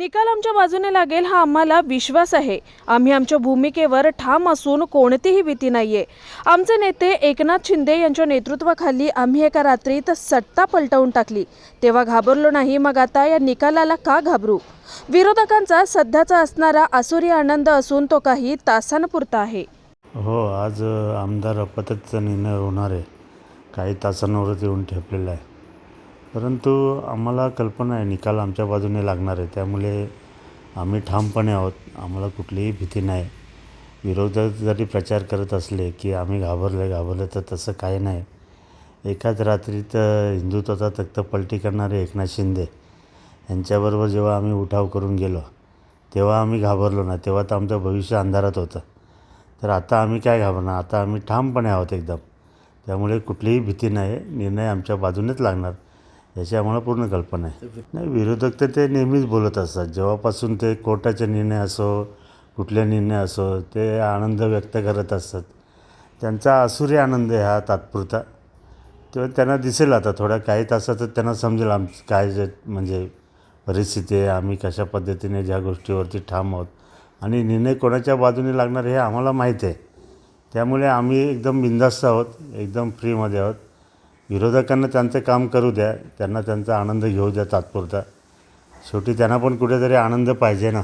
निकाल आमच्या बाजूने लागेल हा आम्हाला विश्वास आहे. आम्ही आमच्या भूमिकेवर ठाम असून कोणतीही भीती नाहीये. आमचे नेते एकनाथ शिंदे यांच्या नेतृत्वाखाली आम्ही एका रात्रीत सत्ता पलटवून टाकली. तेव्हा घाबरलो नाही मग आता या निकालाला का घाबरू? विरोधकांचा सध्याचा असणारा आसुरी आनंद असून तो काही तासांपुरता आहे. हो आज आमदार अपात्रतेचा निर्णय होणार आहे. काही तासांवरच येऊन ठेपलेला आहे. परंतु आम्हाला कल्पना आहे निकाल आमच्या बाजूने लागणार आहे. त्यामुळे आम्ही ठामपणे आहोत. आम्हाला कुठलीही भीती नाही. विरोधक जरी प्रचार करत असले की आम्ही घाबरले घाबरले तर तसं काही नाही. एकाच रात्रीत हिंदुत्वाचा तख्तपलटी करणारे एकनाथ शिंदे यांच्याबरोबर जेव्हा आम्ही उठाव करून गेलो तेव्हा आम्ही घाबरलो ना तेव्हा तर आमचं भविष्य अंधारात होतं. तर आता आम्ही काय घाबरणार? आता आम्ही ठामपणे आहोत एकदम. त्यामुळे कुठलीही भीती नाही. निर्णय आमच्या बाजूनेच लागणार. याची आम्हाला पूर्ण कल्पना आहे. नाही विरोधक तर ते नेहमीच बोलत असतात. जेव्हापासून ते कोर्टाचे निर्णय असो कुठले निर्णय असो ते आनंद व्यक्त करत असतात. त्यांचा असुरी आनंद आहे हा तात्पुरता. तेव्हा त्यांना दिसेल आता थोड्या काही तासातच त्यांना समजेल आम काय जे म्हणजे परिस्थिती आहे आम्ही कशा पद्धतीने ज्या गोष्टीवरती ठाम आहोत. आणि निर्णय कोणाच्या बाजूने लागणार हे आम्हाला माहीत आहे. त्यामुळे आम्ही एकदम बिंदास्त आहोत एकदम फ्रीमध्ये आहोत. विरोधकांना त्यांचं काम करू द्या त्यांना त्यांचा आनंद घेऊ द्या तात्पुरता. शेवटी त्यांना पण कुठेतरी आनंद पाहिजे ना.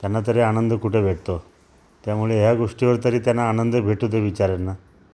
त्यांना तरी आनंद कुठे भेटतो? त्यामुळे ह्या गोष्टीवर तरी त्यांना आनंद भेटू दे विचारांना.